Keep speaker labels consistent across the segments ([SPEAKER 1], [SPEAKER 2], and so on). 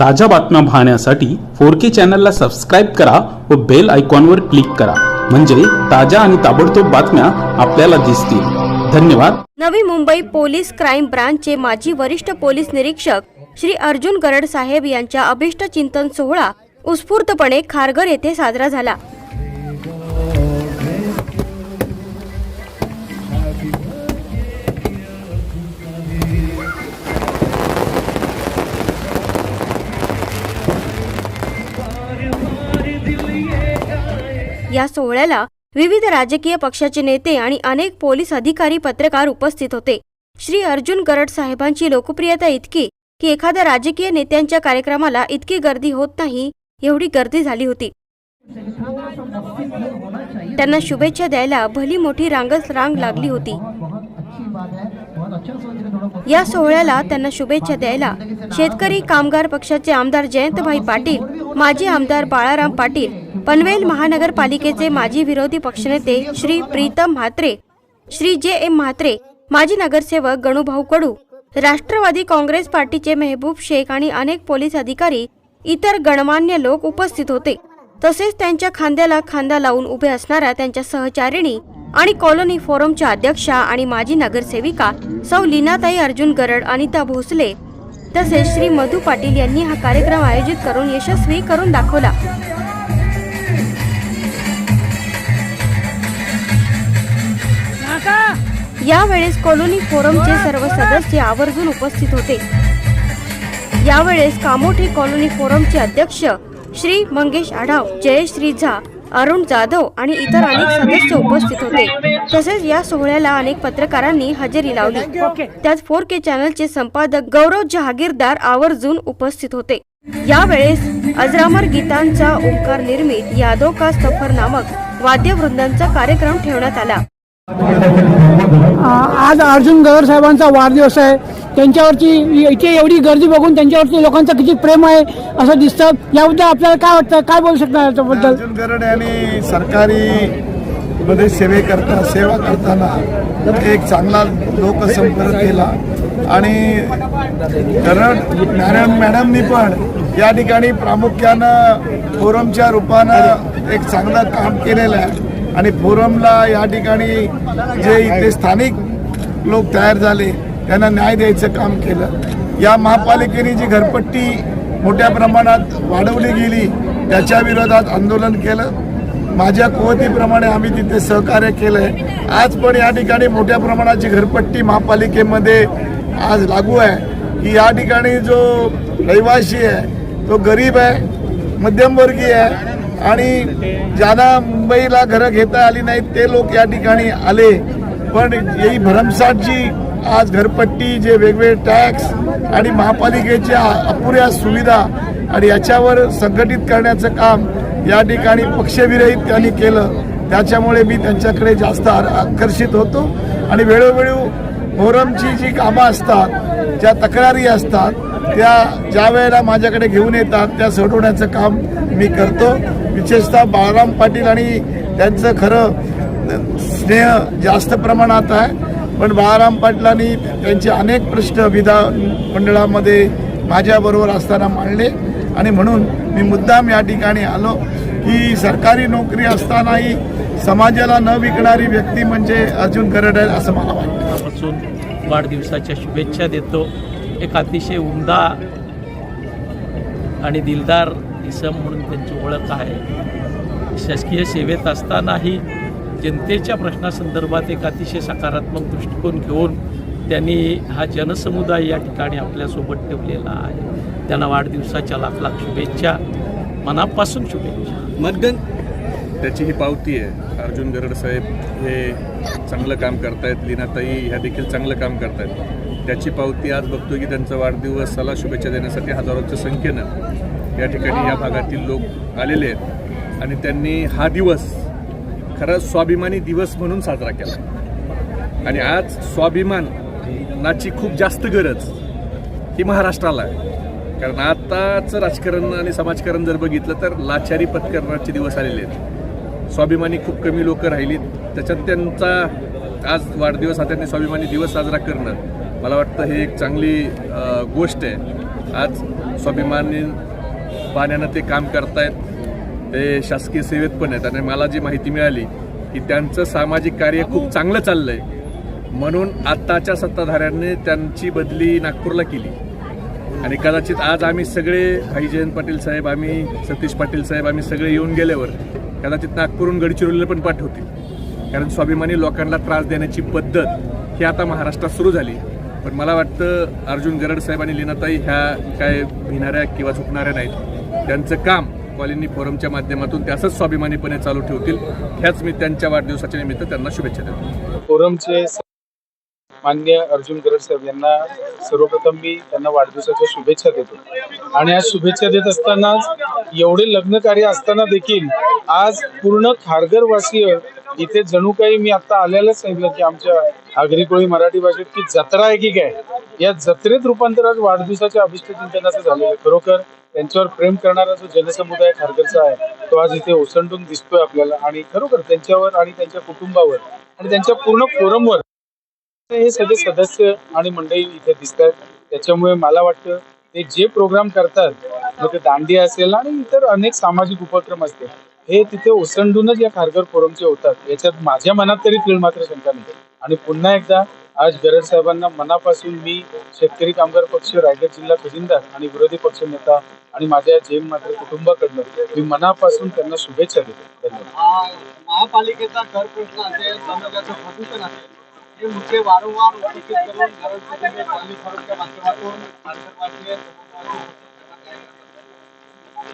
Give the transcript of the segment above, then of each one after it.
[SPEAKER 1] ताज्या बातम्या पाहण्यासाठी फोर के चॅनलला सबस्क्राईब करा व बेल आयकॉनवर क्लिक करा. म्हणजे ताज्या आणि ताबडतोब बातम्या आपल्याला दिसतील. धन्यवाद.
[SPEAKER 2] नवी मुंबई पोलीस क्राईम ब्रांचचे माजी वरिष्ठ पोलीस निरीक्षक श्री अर्जुन गरड साहेब यांच्या अभिष्ट चिंतन सोहळा उत्स्फूर्तपणे खारघर येथे साजरा झाला. या सोहळ्याला विविध राजकीय पक्षाचे नेते आणि अनेक पोलीस अधिकारी पत्रकार उपस्थित होते. श्री अर्जुन गरड साहेबांची लोकप्रियता इतकी की एखाद्या राजकीय नेत्यांच्या कार्यक्रमाला इतकी गर्दी होत नाही एवढी गर्दी झाली होती. त्यांना शुभेच्छा द्यायला भली मोठी रांगच रांग लागली होती. या सोहळ्याला त्यांना शुभेच्छा द्यायला शेतकरी कामगार पक्षाचे आमदार जयंतभाई पाटील माजी आमदार बाळाराम पाटील पनवेल महानगरपालिकेचे माजी विरोधी पक्षनेते श्री प्रीतम म्हात्रे श्री जे एम म्हात्रे माजी नगरसेवक गणूभाऊ कडू राष्ट्रवादी काँग्रेस पार्टीचे मेहबूब शेख आणि अनेक पोलीस अधिकारी इतर गणमान्य लोक उपस्थित होते. तसेच त्यांच्या खांद्याला खांदा लावून उभे असणाऱ्या त्यांच्या सहचारिणी आणि कॉलनी फोरमच्या अध्यक्षा आणि माजी नगरसेविका सौ लीनाताई अर्जुन गरड अनिता भोसले तसेच श्री मधु पाटील यांनी हा कार्यक्रम आयोजित करून यशस्वी करून दाखवला. यावेळेस कॉलनी फोरमचे सर्व सदस्य आवर्जून उपस्थित होते. यावेळेस कामोठी कॉलनी फोरमचे अध्यक्ष श्री मंगेश आढाव जयश्री झा अरुण जाधव आणि इतर अनेक सदस्य उपस्थित होते. तसेच या सोहळ्याला अनेक पत्रकारांनी हजेरी लावली. त्यात फोर के चॅनलचे संपादक गौरव जहागीरदार आवर्जून उपस्थित होते. यावेळेस अजरामर गीतांचा ओंकार निर्मित यादव का सफर नामक वाद्यवृंदांचा कार्यक्रम ठेवण्यात आला.
[SPEAKER 3] आज अर्जुन गवर साहेबांचा वाढदिवस आहे. त्यांच्यावरची इथे एवढी गर्दी बघून त्यांच्यावरती लोकांचं किती प्रेम आहे असं दिसतं. याबद्दल आपल्याला काय वाटतं? काय बोलू शकणार याच्याबद्दल?
[SPEAKER 4] अर्जुन गरड यांनी सरकारी मध्ये सेवे करता सेवा करताना एक चांगला लोकसंपर्क केला. आणि गरड मॅडम मॅडमनी पण या ठिकाणी प्रामुख्यानं फोरमच्या रूपानं एक चांगलं काम केलेलं आहे. आणि फोरमला या ठिकाणी जे इथे स्थानिक लोक तयार झाले त्यांना न्याय द्यायचं काम केलं. या महापालिकेने जी घरपट्टी मोठ्या प्रमाणात वाढवली गेली त्याच्या विरोधात आंदोलन केलं. माझ्या कुवतीप्रमाणे आम्ही तिथे सहकार्य केलं आहे आज पण या ठिकाणी मोठ्या प्रमाणाची घरपट्टी महापालिकेमध्ये आज लागू आहे. की या ठिकाणी जो रहिवासी आहे तो गरीब आहे मध्यमवर्गीय आहे आणि ज्यांना मुंबईला घरं घेता आली नाहीत ते लोक या ठिकाणी आले. पण ही भरमसाठ जी आज घरपट्टी जे वेगवेगळे टॅक्स आणि महापालिकेच्या अपुऱ्या सुविधा आणि याच्यावर संघटित करण्याचं काम या ठिकाणी पक्षविरहित त्यांनी केलं. त्याच्यामुळे मी त्यांच्याकडे जास्त आकर्षित होतो. आणि वेळोवेळी फोरमची जी कामं असतात ज्या तक्रारी असतात त्या ज्या वेळेला माझ्याकडे घेऊन येतात त्या सोडवण्याचं काम मी करतो. विशेषतः बाळाराम पाटील आणि त्यांचं खरं स्नेह जास्त प्रमाणात आहे. पण बाळाराम पाटलांनी त्यांचे अनेक प्रश्न विधान मंडळामध्ये माझ्याबरोबर असताना मांडले. आणि म्हणून मी मुद्दाम या ठिकाणी आलो की सरकारी नोकरी असतानाही समाजाला न विकणारी व्यक्ती म्हणजे अर्जुन गरड आहे असं मला वाटतं.
[SPEAKER 5] वाढदिवसाच्या शुभेच्छा देतो. एक अतिशय उमदा आणि दिलदार इसम म्हणून त्यांची ओळख आहे. शासकीय सेवेत असतानाही जनतेच्या प्रश्नासंदर्भात एक अतिशय सकारात्मक दृष्टिकोन घेऊन त्यांनी हा जनसमुदाय या ठिकाणी आपल्यासोबत ठेवलेला आहे. त्यांना वाढदिवसाच्या लाख लाख शुभेच्छा मनापासून शुभेच्छा.
[SPEAKER 6] मतगण त्याची ही पावती आहे. अर्जुन गरड साहेब हे चांगलं काम करतायत लीनाताई ह्या देखील चांगलं काम करतायत. त्याची पावती आज बघतो की त्यांचा वाढदिवसाला शुभेच्छा देण्यासाठी हजारोच्या संख्येनं या ठिकाणी या भागातील लोक आलेले आहेत. आणि त्यांनी हा दिवस खरा स्वाभिमानी दिवस म्हणून साजरा केला. आणि आज स्वाभिमानाची खूप जास्त गरज ही महाराष्ट्राला आहे. कारण आताचं राजकारण आणि समाजकारण जर बघितलं तर लाचारी पत्करणाचे दिवस आलेले आहेत. स्वाभिमानी खूप कमी लोक राहिलीत. त्याच्यात त्यांचा आज वाढदिवस हा त्यांनी स्वाभिमानी दिवस साजरा करणं मला वाटतं ही एक चांगली गोष्ट आहे. आज स्वाभिमानी पाण्यानं ते काम करतायत ते शासकीय सेवेत पण आहेत. आणि मला जी माहिती मिळाली की त्यांचं सामाजिक कार्य खूप चांगलं चाललंय. म्हणून आत्ताच्या सत्ताधाऱ्यांनी त्यांची बदली नागपूरला केली. आणि कदाचित आज आम्ही सगळे भाई जयंत पाटील साहेब आम्ही सतीश पाटील साहेब आम्ही सगळे येऊन गेल्यावर कदाचित नागपूरहून गडचिरोलीला पण पाठवतील कारण स्वाभिमानी लोकांना त्रास देण्याची पद्धत ही आता महाराष्ट्रात सुरू झाली. पण मला वाटतं अर्जुन गरड साहेब आणि लीनाताई ह्या काय भिणाऱ्या किंवा झुकणाऱ्या नाहीत. त्यांचं काम कॉलिनी फोरमच्या माध्यमातून ते असंच स्वाभिमानीपणे चालू ठेवतील. ह्याच मी त्यांच्या वाढदिवसाच्या निमित्त त्यांना शुभेच्छा देतो.
[SPEAKER 7] फोरमचे मान्य अर्जुन गरड साहेब यांना सर्वप्रथम मी त्यांना वाढदिवसाच्या शुभेच्छा देतो. आणि आज शुभेच्छा देत असतानाच एवढे लग्न कार्य असताना देखील आज पूर्ण खारघरवासीय इथे जणू काही मी आता आल्यालाच सांगितलं की आमच्या आगरी कोळी मराठी भाषेत की जत्रा आहे की काय? या जत्रेत रूपांतर आज वाढदिवसाच्या अभिष्ट चिंतनाचं झालेलं आहे. खरोखर त्यांच्यावर प्रेम करणारा जो जनसमुदाय खारघरचा आहे तो आज इथे ओसंडून दिसतोय आपल्याला. आणि खरोखर त्यांच्यावर आणि त्यांच्या कुटुंबावर आणि त्यांच्या पूर्ण फोरमवर हे सगळे सदस्य आणि मंडळी इथे दिसत आहेत त्याच्यामुळे मला वाटतं ते जे प्रोग्राम करतात मग ते दांडिया असेल आणि इतर अनेक सामाजिक उपक्रम असतील हे तिथे ओसंडूनच या खारघर फोरमचे होतात. याच्यात माझ्या मनात तरी तीळ मात्र शंका नाही. आणि पुन्हा एकदा आज गरज साहेबांना मनापासून मी शेतकरी कामगार पक्ष रायगड जिल्हा खजिनदार आणि विरोधी पक्ष नेता आणि माझ्या जेम मात्र कुटुंबाकडनं मी मनापासून त्यांना शुभेच्छा देतो. धन्यवाद.
[SPEAKER 8] महापालिकेचा कर प्रश्न असेल समाजाचं प्रदूषण असेल हे मुद्दे वारंवार उपस्थित करून गरज कॉलनी माध्यमातून आंतरराष्ट्रीय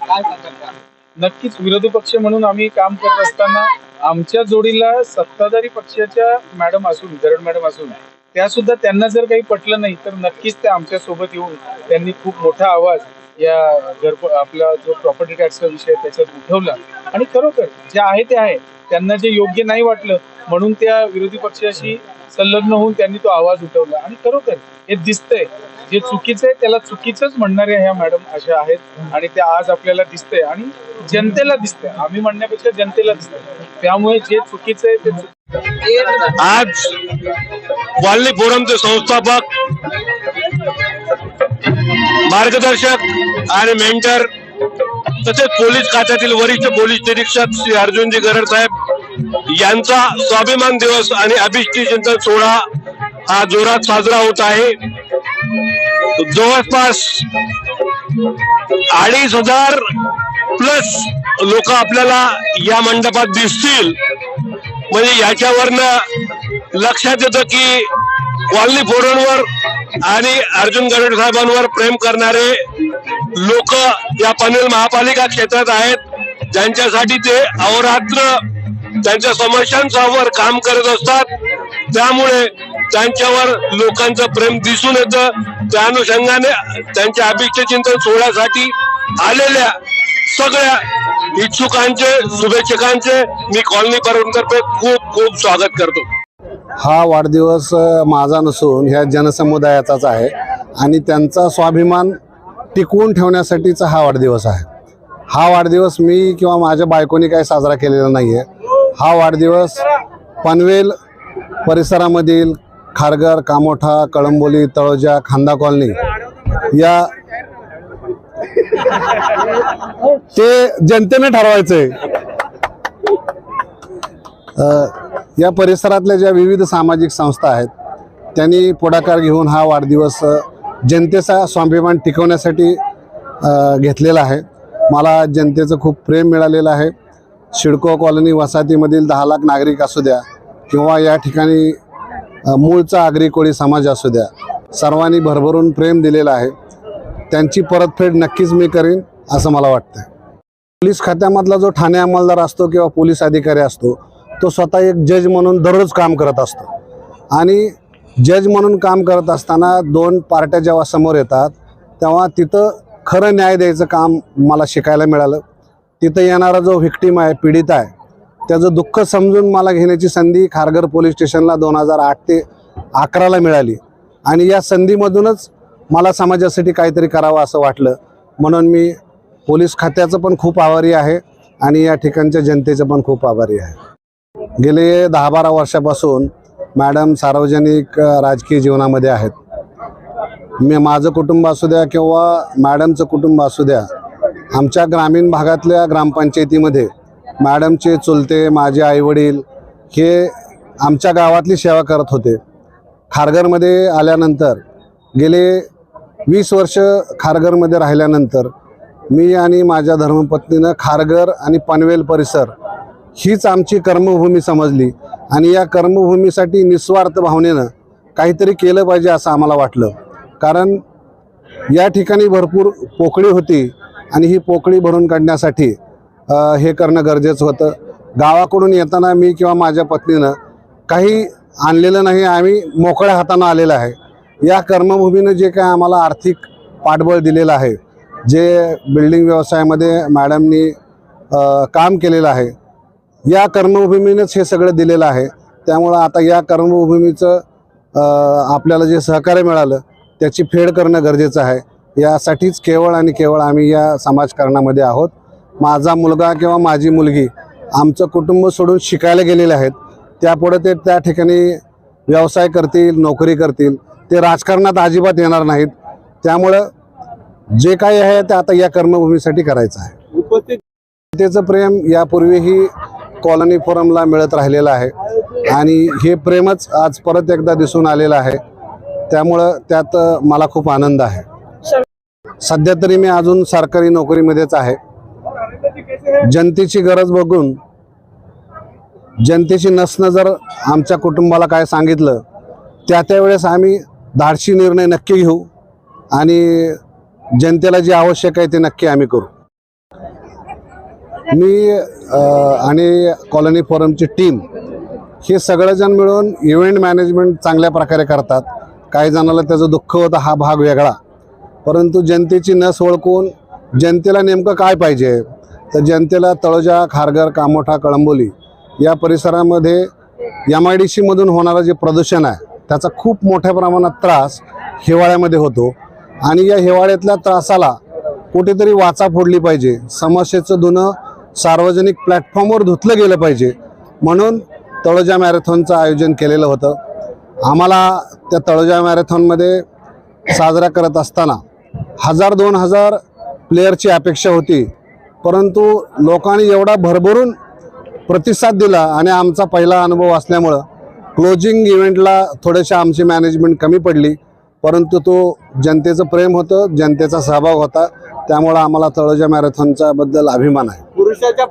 [SPEAKER 8] काय सांगतात
[SPEAKER 7] नक्कीच विरोधी पक्ष म्हणून आम्ही काम करत असताना आमच्या जोडीला सत्ताधारी पक्षाच्या मॅडम असून गरड मॅडम असून त्या सुद्धा त्यांना जर काही पटलं नाही तर नक्कीच त्या आमच्यासोबत येऊन त्यांनी खूप मोठा आवाज या घर आपला जो प्रॉपर्टी टॅक्सचा विषय त्याच्यात उठवला. आणि खरोखर जे आहे ते आहे. त्यांना जे योग्य नाही वाटलं म्हणून त्या विरोधी पक्षाशी संलग्न होऊन त्यांनी तो आवाज उठवला. आणि खरोखर हे दिसतंय जे चुकीचं आहे त्याला चुकीचंच म्हणणाऱ्या ह्या मॅडम अशा आहेत आणि त्या आज आपल्याला दिसतंय आणि जनतेला दिसतंय. आम्ही म्हणण्यापेक्षा जनतेला दिसतंय. त्यामुळे जे चुकीचं आहे ते चुकीचं
[SPEAKER 9] आज वाल्ली फोरमचे संस्थापक मार्गदर्शक आणि मेंटर तसेच पोलीस खात्यातील वरिष्ठ पोलीस निरीक्षक श्री अर्जुनजी गरड साहेब यांचा स्वाभिमान दिवस आणि अभिष्टी चिंतन सोहळा हा जोरात साजरा होत आहे. जवळपास अडीच हजार प्लस लोक आपल्याला या मंडपात दिसतील. म्हणजे याच्यावरनं लक्षात येतं की कॉलनी फोरमवर आणि अर्जुन गरड साहेबांवर प्रेम करणारे लोक या पनवेल महापालिका क्षेत्रात आहेत. ज्यांच्यासाठी ते अहोरात्र त्यांच्या समस्यांवर काम करत असतात. त्यामुळे त्यांच्यावर लोकांचं प्रेम दिसून येतं. त्या अनुषंगाने त्यांच्या अभिष्ट चिंतन सोहळ्यासाठी आलेल्या सगळ्या इच्छुकांचे शुभेच्छकांचे मी कॉलनी पर्यंतर्फे खूप खूप स्वागत करतो.
[SPEAKER 10] हा वाढदिवस माझा नसून ह्या जनसमुदायाचाच आहे आणि त्यांचा स्वाभिमान टिकवून ठेवण्यासाठीचा हा वाढदिवस आहे. हा वाढदिवस मी किंवा माझ्या बायकोनी काही साजरा केलेला नाही आहे हा वाढदिवस पनवेल परिसरामधील खारघर कामोठा कळंबोली तळोजा खांदा कॉलनी या ते जनतेने ठरवायचंय. या परिसरातल्या ज्या विविध सामाजिक संस्था आहेत त्यांनी पुढाकार घेऊन हा वाढदिवस जनतेचा स्वाभिमान टिकवण्यासाठी घेतलेला आहे. मला जनतेचं खूप प्रेम मिळालेलं आहे. शिडको कॉलनी वसाहतीमधील दहा लाख नागरिक असू द्या किंवा या ठिकाणी मूळचा आगरी कोळी समाज असू द्या सर्वांनी भरभरून प्रेम दिलेलं आहे त्यांची परतफेड नक्कीच मी करीन असं मला वाटतं पोलीस खात्यामधला जो ठाणे अंमलदार असतो किंवा पोलीस अधिकारी असतो तो स्वतः एक जज म्हणून दररोज काम करत असतो. आणि जज म्हणून काम करत असताना दोन पार्ट्या जेव्हा समोर येतात तेव्हा तिथं खरं न्याय द्यायचं काम मला शिकायला मिळालं. तिथं येणारा जो व्हिक्टीम आहे पीडित आहे त्याचं दुःख समजून मला घेण्याची संधी खारघर पोलीस स्टेशनला दोन हजार आठ ते अकराला मिळाली. आणि या संधीमधूनच मला समाजासाठी काहीतरी करावं असं वाटलं. म्हणून मी पोलीस खात्याचं पण खूप आभारी आहे आणि या ठिकाणच्या जनतेचं पण खूप आभारी आहे. गेले दहा बारा वर्षापासून मॅडम सार्वजनिक राजकीय जीवनामध्ये आहेत. मी माझं कुटुंब असू द्या किंवा मॅडमचं कुटुंब असू द्या आमच्या ग्रामीण भागातल्या ग्रामपंचायतीमध्ये मॅडमचे चुलते माझे आईवडील हे आमच्या गावातली सेवा करत होते. खारघरमध्ये आल्यानंतर गेले वीस वर्ष खारघरमध्ये राहिल्यानंतर मी आणि माझ्या धर्मपत्नीनं खारघर आणि पनवेल परिसर हीच आमची कर्मभूमी समजली आणि या कर्मभूमीसाठी निस्वार्थ भावनेनं काहीतरी केलं पाहिजे असं आम्हाला वाटलं. कारण या ठिकाणी भरपूर पोकळी होती आणि ही पोकळी भरून काढण्यासाठी हे करणं गरजेचं होतं. गावाकडून येताना मी किंवा माझ्या पत्नीनं काही आणलेलं नाही आम्ही मोकळ्या हातानं आलेलं आहे. या कर्मभूमीनं जे काय आम्हाला आर्थिक पाठबळ दिलेलं आहे जे बिल्डिंग व्यवसायामध्ये मॅडमनी काम केलेलं आहे या कर्मभूमीनंच हे सगळं दिलेलं आहे. त्यामुळं आता या कर्मभूमीचं आपल्याला जे सहकार्य मिळालं त्याची फेड करणं गरजेचं आहे. यासाठीच केवळ आणि केवळ आम्ही या समाजकारणामध्ये आहोत. माझा मुलगा किंवा माझी मुलगी आमचं कुटुंब सोडून शिकायला गेलेले आहेत. त्यापुढे ते त्या ठिकाणी व्यवसाय करतील नोकरी करतील. ते राजकारणात अजिबात येणार नाहीत. त्यामुळं जे काही आहे ते आता या कर्मभूमीसाठी करायचं आहे. जनतेचं प्रेम यापूर्वीही कॉलनी फोरमला मिळत राहिलेलं आहे. आणि हे प्रेमच आज परत एकदा दिसून आलेलं आहे. त्यामुळं त्यात मला खूप आनंद आहे. सध्या तरी मी अजून सरकारी नोकरीमध्येच आहे. जनतेची गरज बघून जनतेची नसणं जर आमच्या कुटुंबाला काय सांगितलं त्या त्यावेळेस आम्ही धाडशी निर्णय नक्की घेऊ आणि जनतेला जे आवश्यक आहे ते नक्की आम्ही करू. मी आणि कॉलनी फोरमची टीम हे सगळेजण मिळून इव्हेंट मॅनेजमेंट चांगल्या प्रकारे करतात. काही जणाला त्याचं दुःख होतं हा भाग वेगळा. परंतु जनतेची नस ओळखून जनतेला नेमकं काय पाहिजे? तर जनतेला तळोजा खारघर कामोठा कळंबोली या परिसरामध्ये एम आय डी सीमधून होणारं जे प्रदूषण आहे त्याचा खूप मोठ्या प्रमाणात त्रास हिवाळ्यामध्ये होतो. आणि या हिवाळ्यातल्या त्रासाला कुठेतरी वाचा फोडली पाहिजे. समस्येचं धुणं सार्वजनिक प्लॅटफॉर्मवर धुतलं गेलं पाहिजे. म्हणून तळोजा मॅरेथॉनचं आयोजन केलेलं होतं. आम्हाला त्या तळोजा मॅरेथॉनमध्ये साजरा करत असताना हजार दोन हजार प्लेयरची अपेक्षा होती. परंतु लोकांनी एवढा भरभरून प्रतिसाद दिला आणि आमचा पहिला अनुभव असल्यामुळं क्लोजिंग इव्हेंटला थोडेसे आमची मॅनेजमेंट कमी पडली. परंतु तो जनतेचं प्रेम होतं जनतेचा सहभाग होता. त्यामुळं आम्हाला तळोजा मॅरेथॉनच्याबद्दल अभिमान आहे.
[SPEAKER 8] पुरुषाच्या